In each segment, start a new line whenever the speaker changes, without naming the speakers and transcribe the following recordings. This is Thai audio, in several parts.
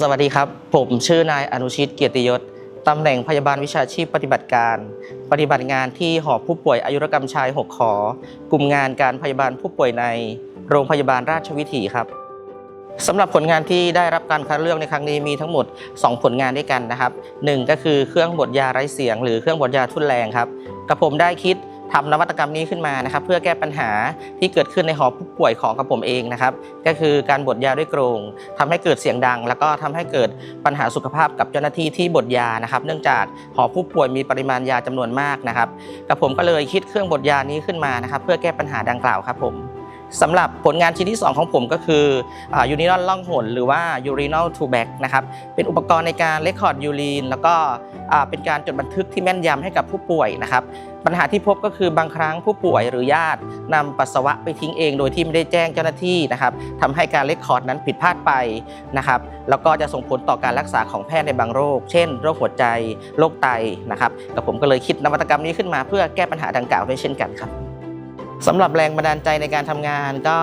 สวัสดีครับ ผมชื่อนายอนุชิตเกียรติยศ ตำแหน่งพยาบาลวิชาชีพปฏิบัติการ ปฏิบัติงานที่หอผู้ป่วยอายุรกรรมชาย 6 ขอ กลุ่มงานการพยาบาลผู้ป่วยใน โรงพยาบาลราชวิถีครับสำหรับผลงานที่ได้รับการคัดเลือกในครั้งนี้มีทั้งหมด 2 ผลงานด้วยกันนะครับหนึ่งก็คือเครื่องบดยาไร้เสียง หรือเครื่องบดยาทุ่นแรงครับกระผมได้คิด ทำนวัตกรรมนี้ขึ้นมานะครับ เพื่อแก้ปัญหาที่เกิดขึ้นในหอผู้ป่วยของกระผมเองนะครับ ก็คือการบดยาด้วยกรงทำให้เกิดเสียงดัง แล้วก็ทำให้เกิดปัญหาสุขภาพกับเจ้าหน้าที่ที่บดยานะครับ เนื่องจากหอผู้ป่วยมีปริมาณยาจำนวนมากนะครับกระผมก็เลยคิดเครื่องบดยานี้ขึ้นมานะครับ เพื่อแก้ปัญหาดังกล่าวครับผม สำหรับผลงานชิ้นที่ 2 ของผมก็คือยูนินอลล่องหนหรือว่า urinal to bag นะครับเป็นอุปกรณ์ในการเลคคอร์ดยูรีนแล้วก็เป็นการจดบันทึกที่แม่นยำให้กับผู้ป่วยนะครับปัญหาที่พบก็คือบางครั้งผู้ป่วยหรือญาตินำปัสสาวะไปทิ้งเองโดยที่ไม่ได้แจ้งเจ้าหน้าที่นะครับทำให้การเลคคอร์ดนั้นผิดพลาดไปนะครับแล้วก็จะส่งผลต่อการรักษาของแพทย์ในบางโรค เช่น โรคหัวใจโรคไตนะครับกับผมก็เลยคิดนวัตกรรมนี้ขึ้นมาเพื่อแก้ปัญหาดังกล่าวด้วยเช่นกันครับ สำหรับแรงบันดาลใจในการทำงานก็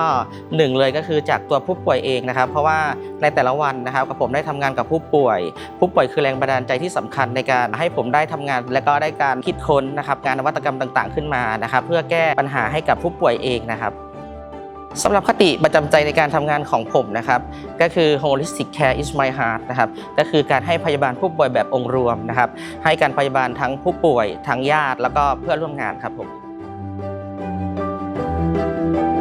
หนึ่งเลยก็คือจากตัวผู้ป่วยเองนะครับ เพราะว่าในแต่ละวันนะครับกับผมได้ทำงานกับผู้ป่วย ผู้ป่วยคือแรงบันดาลใจที่สำคัญในการให้ผมได้ทำงาน และก็ได้การคิดค้นนะครับงานนวัตกรรมต่าง ๆ ขึ้นมานะครับ เพื่อแก้ปัญหาให้กับผู้ป่วยเองนะครับสำหรับคติประจำใจในการทำงานของผมนะครับ ก็คือ holistic care is my heart นะครับก็คือการให้พยาบาลผู้ป่วยแบบองค์รวมนะครับ ให้การพยาบาลทั้งผู้ป่วยทั้งญาติ แล้วก็เพื่อนร่วมงานครับผม Thank you.